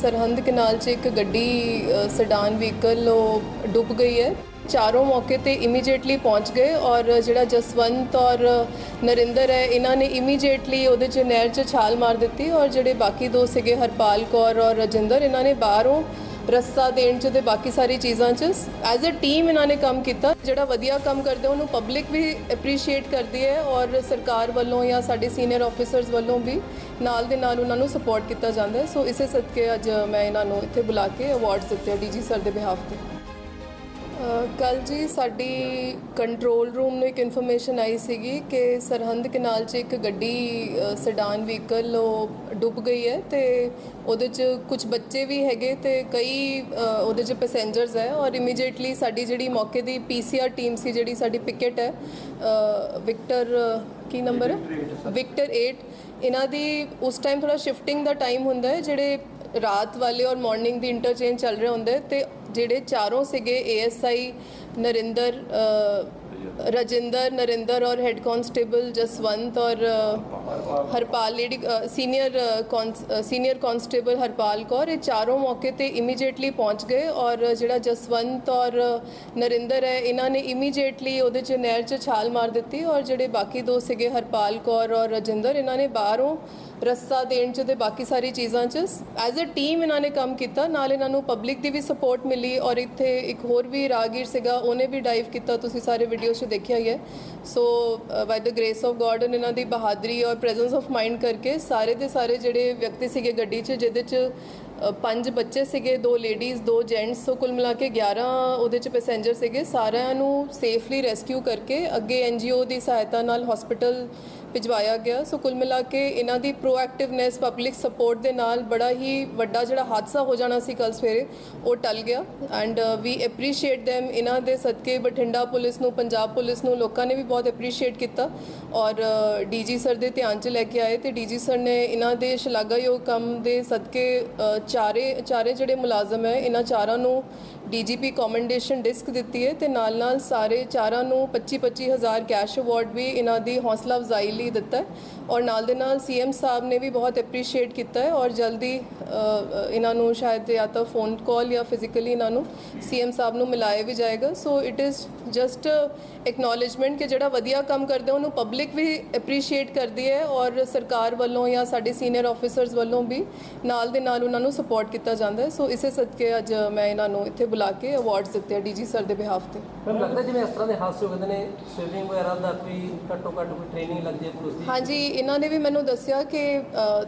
ਸਰਹੰਦ ਕਨਾਲ 'ਚ ਇੱਕ ਗੱਡੀ ਸਡਾਨ ਵਹੀਕਲ ਉਹ ਡੁੱਬ ਗਈ ਹੈ। ਚਾਰੋਂ ਮੌਕੇ ਤੇ ਇਮੀਡੀਏਟਲੀ ਪਹੁੰਚ ਗਏ ਔਰ ਜਿਹੜਾ ਜਸਵੰਤ ਔਰ ਨਰਿੰਦਰ ਹੈ, ਇਹਨਾਂ ਨੇ ਇਮੀਡੀਏਟਲੀ ਉਹਦੇ 'ਚ ਨਹਿਰ 'ਚ ਛਾਲ ਮਾਰ ਦਿੱਤੀ ਔਰ ਜਿਹੜੇ ਬਾਕੀ ਦੋ ਸੀਗੇ ਹਰਪਾਲ ਕੌਰ ਔਰ ਰਜਿੰਦਰ, ਇਹਨਾਂ ਨੇ ਬਾਹਰੋਂ ਰਸਤਾ ਦੇਣ 'ਚ ਤੇ ਬਾਕੀ ਸਾਰੀ ਚੀਜ਼ਾਂ 'ਚ ਐਜ਼ ਅ ਟੀਮ ਇਹਨਾਂ ਨੇ ਕੰਮ ਕੀਤਾ। ਜਿਹੜਾ ਵਧੀਆ ਕੰਮ ਕਰਦੇ, ਉਹਨੂੰ ਪਬਲਿਕ ਵੀ ਐਪਰੀਸ਼ੀਏਟ ਕਰਦੀ ਹੈ ਔਰ ਸਰਕਾਰ ਵੱਲੋਂ ਜਾਂ ਸਾਡੇ ਸੀਨੀਅਰ ਆਫੀਸਰਸ ਵੱਲੋਂ ਵੀ ਨਾਲ ਦੇ ਨਾਲ ਉਹਨਾਂ ਨੂੰ ਸਪੋਰਟ ਕੀਤਾ ਜਾਂਦਾ ਸੋ ਇਸੇ ਸਦਕੇ ਅੱਜ ਮੈਂ ਇਹਨਾਂ ਨੂੰ ਇੱਥੇ ਬੁਲਾ ਕੇ ਅਵਾਰਡਸ ਦਿੱਤੇ ਡੀਜੀ ਸਰ ਦੇ ਬਿਹਾਫ ਤੇ। ਕੱਲ ਜੀ ਸਾਡੀ ਕੰਟਰੋਲ ਰੂਮ ਨੂੰ ਇੱਕ ਇਨਫੋਰਮੇਸ਼ਨ ਆਈ ਸੀਗੀ ਕਿ ਸਰਹੰਦ ਕਨਾਲ 'ਚ ਇੱਕ ਗੱਡੀ ਸਡਾਨ ਵਹੀਕਲ ਉਹ ਡੁੱਬ ਗਈ ਹੈ ਤੇ ਉਹਦੇ 'ਚ ਕੁਝ ਬੱਚੇ ਵੀ ਹੈਗੇ ਤੇ ਕਈ ਉਹਦੇ 'ਚ ਪੈਸੇਂਜਰਸ ਹੈ ਔਰ ਇਮੀਡੀਏਟਲੀ ਸਾਡੀ ਜਿਹੜੀ ਮੌਕੇ ਦੀ ਪੀਸੀਆਰ ਟੀਮ ਸੀ ਜਿਹੜੀ ਸਾਡੀ ਪਿਕਟ ਹੈ ਵਿਕਟਰ ਕੀ ਨੰਬਰ ਹੈ? ਵਿਕਟਰ 8 ਇਹਨਾਂ ਦੀ ਉਸ ਟਾਈਮ ਥੋੜਾ ਸ਼ਿਫਟਿੰਗ ਦਾ ਟਾਈਮ ਹੁੰਦਾ ਹੈ ਜਿਹੜੇ ਰਾਤ ਵਾਲੇ ਔਰ ਮਾਰਨਿੰਗ ਦੀ ਇੰਟਰਚੇਂਜ ਚੱਲ ਰਹੇ ਹੁੰਦੇ ਤੇ ਜਿਹੜੇ ਚਾਰੋਂ ਸੀਗੇ ਏਐਸਆਈ ਨਰਿੰਦਰ ਅ, ਰਜਿੰਦਰ ਨਰਿੰਦਰ ਔਰ ਹੈੱਡ ਕਾਂਸਟੇਬਲ ਜਸਵੰਤ ਔਰ Harpal lady senior senior constable Harpal Kaur ਇਹ ਚਾਰੋਂ ਮੌਕੇ ਤੇ ਇਮੀਡੀਏਟਲੀ ਪਹੁੰਚ ਗਏ ਔਰ ਜਿਹੜਾ ਜਸਵੰਤ ਔਰ ਨਰਿੰਦਰ ਹੈ, ਇਹਨਾਂ ਨੇ ਇਮੀਡੀਏਟਲੀ ਉਹਦੇ 'ਚ ਨਹਿਰ 'ਚ ਛਾਲ ਮਾਰ ਦਿੱਤੀ ਔਰ ਜਿਹੜੇ ਬਾਕੀ ਦੋ ਸੀਗੇ ਹਰਪਾਲ ਕੌਰ ਔਰ ਰਜਿੰਦਰ, ਇਹਨਾਂ ਨੇ ਬਾਹਰੋਂ ਰਸਤਾ ਦੇਣ 'ਚ ਤੇ ਬਾਕੀ ਸਾਰੀ ਚੀਜ਼ਾਂ 'ਚ ਐਜ਼ ਅ ਟੀਮ ਇਹਨਾਂ ਨੇ ਕੰਮ ਕੀਤਾ, ਨਾਲ ਇਹਨਾਂ ਨੂੰ ਪਬਲਿਕ ਦੀ ਵੀ ਸਪੋਰਟ ਮਿਲੀ ਔਰ ਇੱਥੇ ਇੱਕ ਹੋਰ ਵੀ ਰਾਗੀਰ ਸੀਗਾ, ਉਹਨੇ ਵੀ ਡਾਈਵ ਕੀਤਾ, ਤੁਸੀਂ ਸਾਰੇ ਵੀਡੀਓਜ਼ 'ਚ ਦੇਖਿਆ ਹੀ ਹੈ। So by the grace of God ਇਹਨਾਂ ਦੀ ਬਹਾਦਰੀ ਔਰ ਪ੍ਰੈਜ਼ੈਂਸ ਆਫ ਮਾਈਂਡ ਕਰਕੇ ਸਾਰੇ ਦੇ ਸਾਰੇ ਜਿਹੜੇ ਵਿਅਕਤੀ ਸੀਗੇ ਗੱਡੀ 'ਚ ਜਿਹਦੇ 'ਚ ਪੰਜ ਬੱਚੇ ਸੀਗੇ ਦੋ ਲੇਡੀਜ਼ ਦੋ ਜੈਂਟਸ ਸੋ ਕੁੱਲ ਮਿਲਾ ਕੇ 11 ਉਹਦੇ 'ਚ ਪੈਸੇਂਜਰ ਸੀਗੇ ਸਾਰਿਆਂ ਨੂੰ ਸੇਫਲੀ ਰੈਸਕਿਊ ਕਰਕੇ ਅੱਗੇ ਐਨਜੀਓ ਦੀ ਸਹਾਇਤਾ ਨਾਲ ਹਸਪੀਟਲ ਭਿਜਵਾਇਆ ਗਿਆ। ਸੋ ਕੁੱਲ ਮਿਲਾ ਕੇ ਇਹਨਾਂ ਦੀ ਪ੍ਰੋਐਕਟਿਵਨੈਸ ਪਬਲਿਕ ਸਪੋਰਟ ਦੇ ਨਾਲ ਬੜਾ ਹੀ ਵੱਡਾ ਜਿਹੜਾ ਹਾਦਸਾ ਹੋ ਜਾਣਾ ਸੀ ਕੱਲ ਸਵੇਰੇ, ਉਹ ਟਲ ਗਿਆ। ਐਂਡ ਵੀ ਐਪਰੀਸ਼ੀਏਟ them ਇਹਨਾਂ ਦੇ ਸਦਕੇ ਬਠਿੰਡਾ ਪੁਲਿਸ ਨੂੰ, ਪੰਜਾਬ ਪੁਲਿਸ ਨੂੰ, ਲੋਕਾਂ ਨੇ ਵੀ ਬਹੁਤ ਐਪਰੀਸ਼ੀਏਟ ਕੀਤਾ। ਔਰ ਡੀਜੀ ਸਰ ਦੇ ਧਿਆਨ 'ਚ ਲੈ ਕੇ ਆਏ ਤੇ ਡੀਜੀ ਸਰ ਨੇ ਇਹਨਾਂ ਦੇ ਸ਼ਲਾਘਾਯੋਗ ਕੰਮ ਦੇ ਸਦਕੇ ਚਾਰੇ ਚਾਰੇ ਜਿਹੜੇ ਮੁਲਾਜ਼ਮ ਹੈ, ਇਹਨਾਂ ਚਾਰਾਂ ਨੂੰ ਡੀਜੀਪੀ ਕਮੈਂਡੇਸ਼ਨ ਡਿਸਕ ਦਿੱਤੀ ਹੈ ਤੇ ਨਾਲ ਨਾਲ ਸਾਰੇ ਚਾਰਾਂ ਨੂੰ 25 25000 ਕੈਸ਼ ਅਵਾਰਡ ਵੀ ਇਹਨਾਂ ਦੀ ਹੌਸਲਾ ਅਫਜ਼ਾਈ ਲਈ ਦਿੱਤਾ ਹੈ। ਔਰ ਨਾਲ ਦੇ ਨਾਲ ਸੀਐਮ ਸਾਹਿਬ ਨੇ ਵੀ ਬਹੁਤ ਐਪਰੀਸ਼ੀਏਟ ਕੀਤਾ ਹੈ ਔਰ ਜਲਦੀ ਇਹਨਾਂ ਨੂੰ ਸ਼ਾਇਦ ਜਾਂ ਤਾਂ ਫੋਨ ਕਾਲ ਜਾਂ ਫਿਜ਼ੀਕਲੀ ਇਹਨਾਂ ਨੂੰ ਸੀਐਮ ਸਾਹਿਬ ਨੂੰ ਮਿਲਾਇਆ ਵੀ ਜਾਏਗਾ। So it is just acknowledgement ਕਿ ਜਿਹੜਾ ਵਧੀਆ ਕੰਮ ਕਰਦੇ ਉਹਨੂੰ ਪਬਲਿਕ ਵੀ ਐਪਰੀਸ਼ੀਏਟ ਕਰਦੀ ਹੈ ਔਰ ਸਰਕਾਰ ਵੱਲੋਂ ਜਾਂ ਸਾਡੇ ਸੀਨੀਅਰ ਆਫੀਸਰਸ ਵੱਲੋਂ ਵੀ ਨਾਲ ਦੇ ਨਾਲ ਉਹਨਾਂ ਨੂੰ ਸਪੋਰਟ ਕੀਤਾ ਜਾਂਦਾ ਹੈ। ਸੋ ਇਸੇ ਸਦਕੇ ਅੱਜ ਮੈਂ ਇਹਨਾਂ ਨੂੰ ਇੱਥੇ ਬੁਲਾ ਕੇ ਅਵਾਰਡਸ ਦਿੱਤੇ ਆ ਡੀਜੀ ਸਰ ਦੇ ਬਿਹਾਫ ਤੇ। ਮੈਨੂੰ ਲੱਗਦਾ ਜਿਵੇਂ ਇਸ ਤਰ੍ਹਾਂ ਦੇ ਹਾਦਸੇ ਹੋ ਜਾਂਦੇ ਨੇ ਸਵਿਮਿੰਗ ਵਗੈਰਾ ਦਾ ਕੋਈ ਘੱਟੋ ਘੱਟ ਕੋਈ ਟ੍ਰੇਨਿੰਗ ਲੱਗਦੀ ਪੁਲਿਸ ਦੀ ਹਾਂਜੀ ਇਹਨਾਂ ਨੇ ਵੀ ਮੈਨੂੰ ਦੱਸਿਆ ਕਿ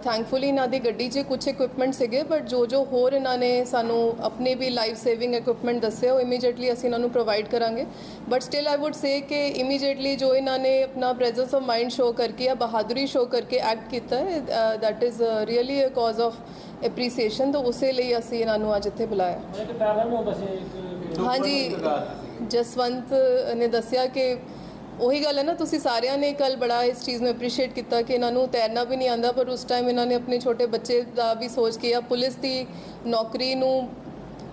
ਥੈਂਕਫੁਲੀ ਇਹਨਾਂ ਦੀ ਗੱਡੀ 'ਚ ਕੁਝ ਇਕਵਿਪਮੈਂਟ ਸੀਗੇ ਬਟ ਜੋ ਜੋ ਹੋਰ ਇਹਨਾਂ ਨੇ ਸਾਨੂੰ ਆਪਣੇ ਵੀ ਲਾਈਫ ਸੇਵਿੰਗ ਇਕਵਿਪਮੈਂਟ ਦੱਸੇ ਉਹ ਇਮੀਡੀਏਟਲੀ ਅਸੀਂ ਇਹਨਾਂ ਨੂੰ ਪ੍ਰੋਵਾਈਡ ਕਰਾਂਗੇ। But still I would say ਕਿ ਇਮੀਡੀਏਟਲੀ ਜੋ ਇਹਨਾਂ ਨੇ ਆਪਣਾ ਪ੍ਰੈਜ਼ੈਂਸ ਆਫ ਮਾਈਂਡ ਸ਼ੋ ਕਰਕੇ ਜਾਂ ਬਹਾਦਰੀ ਸ਼ੋ ਕਰਕੇ ਐਕਟ ਕੀਤਾ ਹੈ that is really a cause of appreciation ਤਾਂ ਉਸੇ ਲਈ ਅਸੀਂ ਇਹਨਾਂ ਨੂੰ ਅੱਜ ਇੱਥੇ ਬੁਲਾਇਆ। ਨੂੰ ਬਸ ਹਾਂਜੀ ਜਸਵੰਤ ਨੇ ਦੱਸਿਆ ਕਿ ਉਹੀ ਗੱਲ ਹੈ ਨਾ, ਤੁਸੀਂ ਸਾਰਿਆਂ ਨੇ ਕੱਲ ਬੜਾ ਇਸ ਚੀਜ਼ ਨੂੰ ਐਪਰੀਸ਼ੀਏਟ ਕੀਤਾ ਕਿ ਇਹਨਾਂ ਨੂੰ ਤੈਰਨਾ ਵੀ ਨਹੀਂ ਆਂਦਾ ਪਰ ਉਸ ਟਾਈਮ ਇਹਨਾਂ ਨੇ ਆਪਣੇ ਛੋਟੇ ਬੱਚੇ ਦਾ ਵੀ ਸੋਚ ਕੇ ਆ ਪੁਲਿਸ ਦੀ ਨੌਕਰੀ ਨੂੰ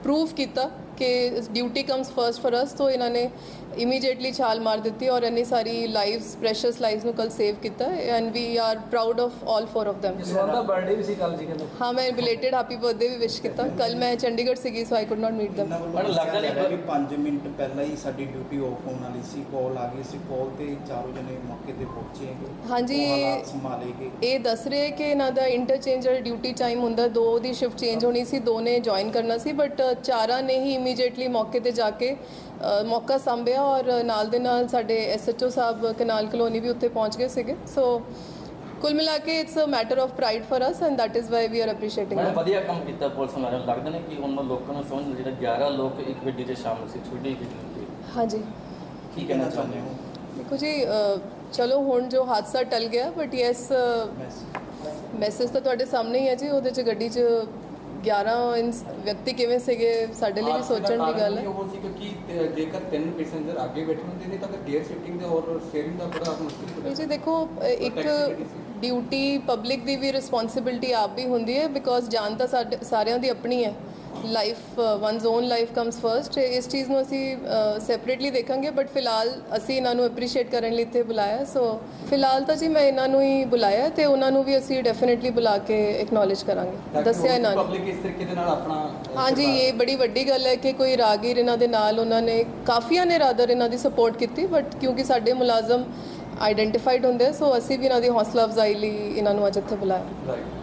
ਪ੍ਰੂਵ ਕੀਤਾ। ਕਿ duty comes first for us ਤੋਂ ਇਹਨਾਂ ਨੇ ਇਮੀਡੀਏਟਲੀ ਛਾਲ ਮਾਰ ਦਿੱਤੀ ਔਰ ਇੰਨੀ ਸਾਰੀ ਲਾਈਵਸ ਪ੍ਰੈਸ਼ੀਅਸ ਲਾਈਵਸ ਨੂੰ ਕੱਲ ਸੇਵ ਕੀਤਾ and we are proud of all four of them. Jaswant the birthday ਵੀ ਸੀ ਕੱਲ ਜੀ ਕਹਿੰਦੇ। ਹਾਂ ਮੈਂ ਬਿਲੇਟਡ ਹੈਪੀ ਬਰਥਡੇ ਵੀ ਵਿਸ਼ ਕੀਤਾ। ਕੱਲ ਮੈਂ ਚੰਡੀਗੜ੍ਹ ਸੀਗੀ so I could not meet them. ਪਰ ਲੱਗਦਾ ਨਹੀਂ ਕਿ 5 ਮਿੰਟ ਪਹਿਲਾਂ ਹੀ ਸਾਡੀ ਡਿਊਟੀ ਆਫ ਹੋਣ ਵਾਲੀ ਸੀ ਕਾਲ ਆ ਗਈ ਸੀ ਕਾਲ ਤੇ ਚਾਰੋਂ ਜਣੇ ਮੌਕੇ ਤੇ ਪਹੁੰਚੇ। ਹਾਂਜੀ। ਇਹ ਦੱਸ ਰਹੇ ਕਿ ਇਹਨਾਂ ਦਾ ਇੰਟਰਚੇਂਜਰ ਡਿਊਟੀ ਟਾਈਮ ਹੁੰਦਾ ਦੋ ਦੀ ਸ਼ਿਫਟ ਚੇਂਜ ਹੋਣੀ ਸੀ ਦੋ ਨੇ ਜੁਆਇਨ ਕਰਨਾ ਸੀ ਬਟ ਚਾਰਾਂ ਨੇ ਹੀ ਇਮੀਡੀਏਟਲੀ ਮੌਕੇ ਤੇ ਜਾ ਕੇ ਅ, ਮੌਕਾ ਸੰਭਿਆ ਔਰ ਨਾਲ ਦੇ ਨਾਲ ਸਾਡੇ ਐਸਐਚਓ ਸਾਹਿਬ ਕਨਾਲ ਕਲੋਨੀ ਵੀ ਉੱਥੇ ਪਹੁੰਚ ਗਏ ਸੀਗੇ। ਸੋ ਕੁੱਲ ਮਿਲਾ ਕੇ it's a matter of pride for us and that is why we are appreciating ਮੈਂ them ਵਧੀਆ ਕੰਮ ਕੀਤਾ ਪੁਲਿਸ ਨੂੰ। ਲੱਗਦਾ ਨੇ ਕਿ ਉਹਨਾਂ ਲੋਕਾਂ ਨੂੰ ਸਮਝ ਜਿਹੜਾ 11 ਲੋਕ ਇੱਕ ਗੱਡੀ 'ਚ ਸ਼ਾਮਲ ਸੀ ਛੋਟੀ ਗੱਡੀ ਤੇ ਹਾਂਜੀ। ਕੀ ਕਹਿਣਾ ਚਾਹੁੰਦੇ ਹੋ? ਦੇਖੋ ਜੀ ਅ, ਚਲੋ ਹੁਣ ਜੋ ਹਾਦਸਾ ਟਲ ਗਿਆ ਬਟ ਯੈਸ ਮੈਸੇਜ ਤਾਂ ਤੁਹਾਡੇ ਸਾਹਮਣੇ ਹੀ ਹੈ ਜੀ ਉਹਦੇ ਚ ਗੱਡੀ 'ਚ 11 ਇਨਸ- ਵਿਅਕਤੀ ਕਿਵੇਂ ਸੀਗੇ? ਸਾਡੇ ਲਈ ਵੀ ਸੋਚਣ ਦੀ ਗੱਲ ਹੈ। ਉਹ ਸੀ ਕਿ ਤੇ ਜੇਕਰ ਤਿੰਨ ਪੈਸੇਂਜਰ ਅੱਗੇ ਬੈਠੇ ਹੁੰਦੇ ਨੇ ਤਾਂ ਫਿਰ ਗੇਅਰ ਸ਼ਿਫਟਿੰਗ ਦੇ ਔਰ ਸਟੀਅਰਿੰਗ ਦਾ ਬੜਾ ਮੁਸ਼ਕਿਲ ਇਹ ਜੀ ਦੇਖੋ ਇੱਕ ਡਿਊਟੀ ਪਬਲਿਕ ਦੀ ਵੀ ਰਿਸਪੌਂਸਿਬਿਲਟੀ ਆਪ ਵੀ ਹੁੰਦੀ ਹੈ ਬਿਕੋਜ਼ ਜਾਨ ਤਾਂ ਸਾਡੇ ਸਾਰਿਆਂ ਦੀ ਆਪਣੀ ਹੈ। Life one's own life comes first ਇਸ ਚੀਜ਼ ਨੂੰ ਅਸੀਂ ਸੈਪਰੇਟਲੀ ਦੇਖਾਂਗੇ ਬਟ ਫਿਲਹਾਲ ਅਸੀਂ ਇਹਨਾਂ ਨੂੰ ਐਪਰੀਸ਼ੀਏਟ ਕਰਨ ਲਈ ਇੱਥੇ ਬੁਲਾਇਆ ਸੋ ਫਿਲਹਾਲ ਤਾਂ ਜੀ ਮੈਂ ਇਹਨਾਂ ਨੂੰ ਹੀ ਬੁਲਾਇਆ ਤੇ ਉਹਨਾਂ ਨੂੰ ਵੀ ਅਸੀਂ ਡੈਫੀਨਿਟਲੀ ਬੁਲਾ ਕੇ ਐਕਨੋਲਜ ਕਰਾਂਗੇ। ਦੱਸਿਆ ਇਹਨਾਂ ਨੇ। ਪਬਲਿਕ ਇਸ ਤਰੀਕੇ ਦੇ ਨਾਲ ਆਪਣਾ ਹਾਂਜੀ ਇਹ ਬੜੀ ਵੱਡੀ ਗੱਲ ਹੈ ਕਿ ਕੋਈ ਰਾਗੀਰ ਇਹਨਾਂ ਦੇ ਨਾਲ ਉਹਨਾਂ ਨੇ ਕਾਫੀਆਂ ਨੇ ਰਾਦਰ ਇਹਨਾਂ ਦੀ ਸਪੋਰਟ ਕੀਤੀ ਬਟ ਕਿਉਂਕਿ ਸਾਡੇ ਮੁਲਾਜ਼ਮ ਆਈਡੈਂਟੀਫਾਈਡ ਹੁੰਦੇ ਸੋ ਅਸੀਂ ਵੀ ਇਹਨਾਂ ਦੀ ਹੌਸਲਾ ਅਫਜ਼ਾਈ ਲਈ ਇਹਨਾਂ ਨੂੰ ਅੱਜ ਇੱਥੇ ਬੁਲਾਇਆ.